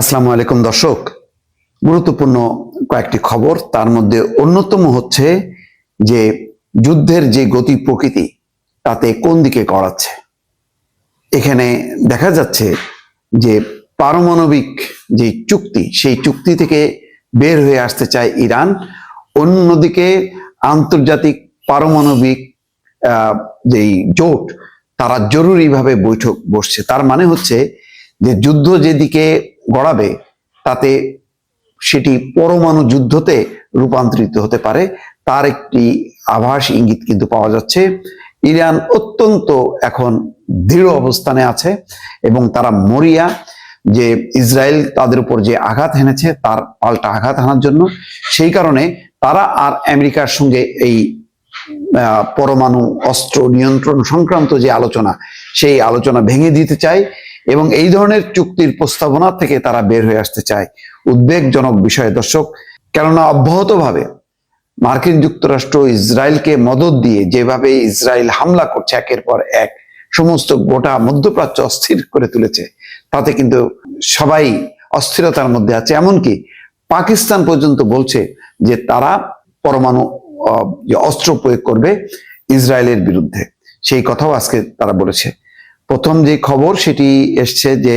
আসসালামু আলাইকুম, দর্শক। গুরুত্বপূর্ণ কয়েকটি খবর, তার মধ্যে অন্যতম হচ্ছে যে যুদ্ধের যে গতি প্রকৃতি, তাতে কোন দিকে গড়াচ্ছে? এখানে দেখা যাচ্ছে যে পারমাণবিক যে চুক্তি, সেই চুক্তি থেকে বের হয়ে আসতে চায় ইরান। অন্যদিকে আন্তর্জাতিক পারমাণবিক যেই জোট, তারা জরুরিভাবে বৈঠক বসছে। তার মানে হচ্ছে যে যুদ্ধ যেদিকে গড়াবে, তাতে সেটি পরমাণু যুদ্ধতে রূপান্তরিত হতে পারে। তার একটি আভাস ইঙ্গিত কিন্তু পাওয়া যাচ্ছে। ইরান অত্যন্ত এখন দৃঢ় অবস্থানে আছে এবং তারা মরিয়া, যে ইসরায়েল তাদের উপর যে আঘাত হেনেছে তার পাল্টা আঘাত হানার জন্য, সেই কারণে তারা আর আমেরিকার সঙ্গে এই পরমাণু অস্ত্র নিয়ন্ত্রণ সংক্রান্ত যে আলোচনা, সেই আলোচনা ভেঙে দিতে চায়। এবং এই ধরনের চুক্তির প্রস্তাবনা থেকে তারা বের হয়ে আসতে চায়। উদ্বেগজনক বিষয়, দর্শক। কেননা অব্যাহতভাবে মার্কিন যুক্তরাষ্ট্র ইসরায়েলকে মদত দিয়ে যেভাবে ইসরায়েল হামলা করছে একের পর এক, সমস্ত গোটা মধ্যপ্রাচ্য অস্থির করে তুলেছে, তাতে কিন্তু সবাই অস্থিরতার মধ্যে আছে। এমনকি পাকিস্তান পর্যন্ত বলছে যে তারা পরমাণু অস্ত্র প্রয়োগ করবে ইসরায়েলের বিরুদ্ধে। সেই কথাও আজকে তারা বলেছে। প্রথম যে খবর সেটি এসছে যে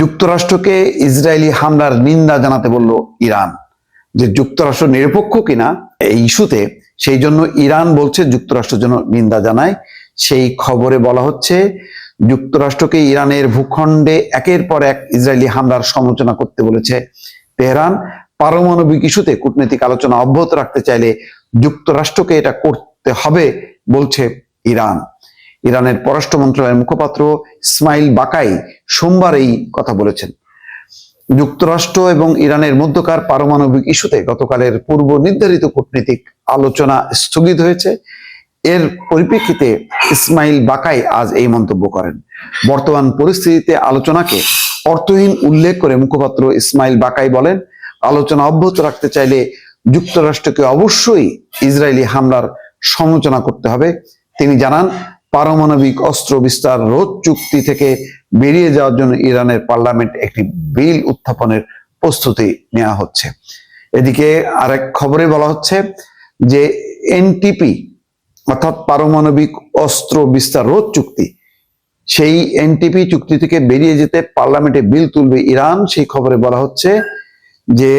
যুক্তরাষ্ট্রকে ইসরায়েলি হামলার নিন্দা জানাতে বলল ইরান। যে যুক্তরাষ্ট্র নিরপেক্ষ কিনা এই ইস্যুতে, সেই জন্য ইরান বলছে যুক্তরাষ্ট্র যেন নিন্দা জানায়। সেই খবরে বলা হচ্ছে, যুক্তরাষ্ট্রকে ইরানের ভূখণ্ডে একের পর এক ইসরায়েলি হামলার সমালোচনা করতে বলেছে তেহরান। পারমাণবিক ইস্যুতে কূটনৈতিক আলোচনা অব্যাহত রাখতে চাইলে যুক্তরাষ্ট্রকে এটা করতে হবে বলছে ইরান। ইরানের পররাষ্ট্র মন্ত্রণালয়ের মুখপাত্র ইসমাইল বাকাই সোমবার এই কথা বলেছেন। যুক্তরাষ্ট্র এবং ইরানের মধ্যকার পারমাণবিক ইস্যুতে গতকালের পূর্ব নির্ধারিত কূটনীতিক আলোচনা স্থগিত হয়েছে। এর পরিপ্রেক্ষিতে ইসমাইল বাকাই আজ এই মন্তব্য করেন। বর্তমান পরিস্থিতিতে আলোচনাকে অর্থহীন উল্লেখ করে মুখপাত্র ইসমাইল বাকাই বলেন, আলোচনা অব্যাহত রাখতে চাইলে যুক্তরাষ্ট্রকে অবশ্যই ইসরায়েলি হামলার সমালোচনা করতে হবে। তিনি জানান পারমাণবিক অস্ত্র বিস্তার রোধ চুক্তি থেকে বেরিয়ে যাওয়ার জন্য ইরানের পার্লামেন্ট একটি বিল উত্থাপনের প্রস্তুতি নেওয়া হচ্ছে। এদিকে আরেক খবরে বলা হচ্ছে যে এনটিপি, অর্থাৎ পারমাণবিক অস্ত্র বিস্তার রোধ চুক্তি, সেই এনটিপি চুক্তি থেকে বেরিয়ে যেতে পার্লামেন্টে বিল তুলবে ইরান। সেই খবরে বলা হচ্ছে যে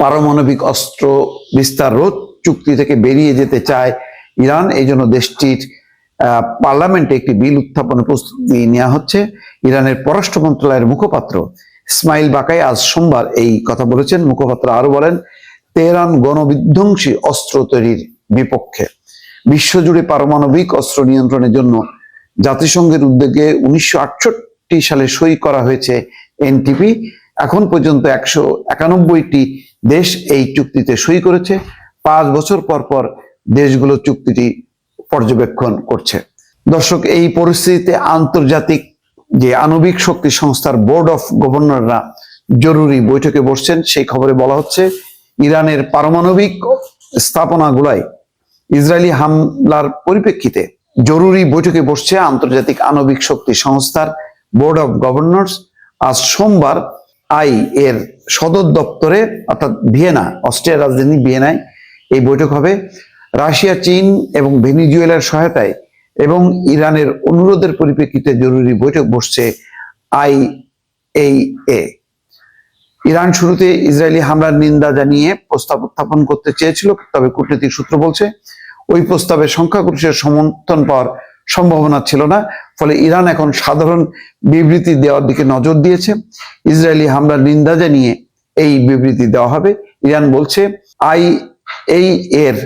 পারমাণবিক অস্ত্র বিস্তার রোধ চুক্তি থেকে বেরিয়ে যেতে চায় ইরান। এই জন্য দেশটির পার্লামেন্টে একটি বিল উত্থাপনের প্রস্তুতি নেওয়া হচ্ছে। ইরানের পররাষ্ট্র মন্ত্রণালয়ের মুখপাত্র ইসমাইল বাকাই আজ সোমবার এই কথা বলেছেন। মুখপাত্র আরও বলেন, তেহরান গণবিধ্বংসী অস্ত্র তৈরির বিপক্ষে। বিশ্বজুড়ে পারমাণবিক অস্ত্র নিয়ন্ত্রণের জন্য জাতিসংঘের উদ্যোগে উনিশশো আটষট্টি সালে সই করা হয়েছে এনটিপি। এখন পর্যন্ত একশো একানব্বইটি দেশ এই চুক্তিতে সই করেছে। পাঁচ বছর পর পর দেশগুলো চুক্তিটি পর্যবেক্ষণ করছে। দর্শক, এই পরিস্থিতিতে আন্তর্জাতিক যে আণবিক শক্তি সংস্থার বোর্ড অফ গভর্নররা জরুরি বৈঠকে বসছেন, সেই খবরে বলা হচ্ছে, ইরানের পারমাণবিক স্থাপনাগুলায় ইসরায়েলি হামলার পরিপ্রেক্ষিতে জরুরি বৈঠকে বসছে আন্তর্জাতিক আণবিক শক্তি সংস্থার বোর্ড অফ গভর্নর্স। আজ সোমবার আই এর সদর দপ্তরে, অর্থাৎ ভিয়েনা, অস্ট্রিয়ার রাজধানী ভিয়েনায় এই বৈঠক হবে। রাশিয়া, চীন এবং ভেনিজুয়েলার সহায়তায় এবং ইরানের অনুরোধের পরিপ্রেক্ষিতে জরুরি বৈঠক বসছে আই এই এ। ইরান শুরুতে ইসরায়েলি হামলার নিন্দা জানিয়ে প্রস্তাব উত্থাপন করতে চেয়েছিল, তবে কূটনৈতিক সূত্র বলছে, ওই প্রস্তাবে সংখ্যাগরিষ্ঠের সমর্থন পাওয়ার সম্ভাবনা ছিল না, ফলে ইরান এখন সাধারণ বিবৃতি দেওয়ার দিকে নজর দিয়েছে। ইসরায়েলি হামলার নিন্দা জানিয়ে এই বিবৃতি দেওয়া হবে। ইরান বলছে আই এই এর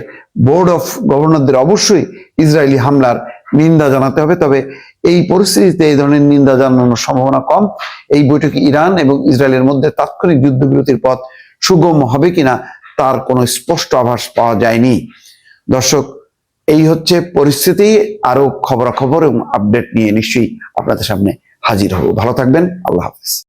বোর্ড অফ গভর্নরদের অবশ্যই ইসরায়েলি হামলার নিন্দা জানাতে হবে। তবে এই পরিস্থিতিতে এই ধরনের নিন্দা জানানোর সম্ভাবনা কম। এই বৈঠকে ইরান এবং ইসরায়েলের মধ্যে তাৎক্ষণিক যুদ্ধবিরতির পথ সুগম হবে কিনা তার কোনো স্পষ্ট আভাস পাওয়া যায়নি। দর্শক, এই হচ্ছে পরিস্থিতি। আরও খবরাখবর এবং আপডেট নিয়ে নিশ্চয়ই আপনাদের সামনে হাজির হব। ভালো থাকবেন। আল্লাহ হাফিজ।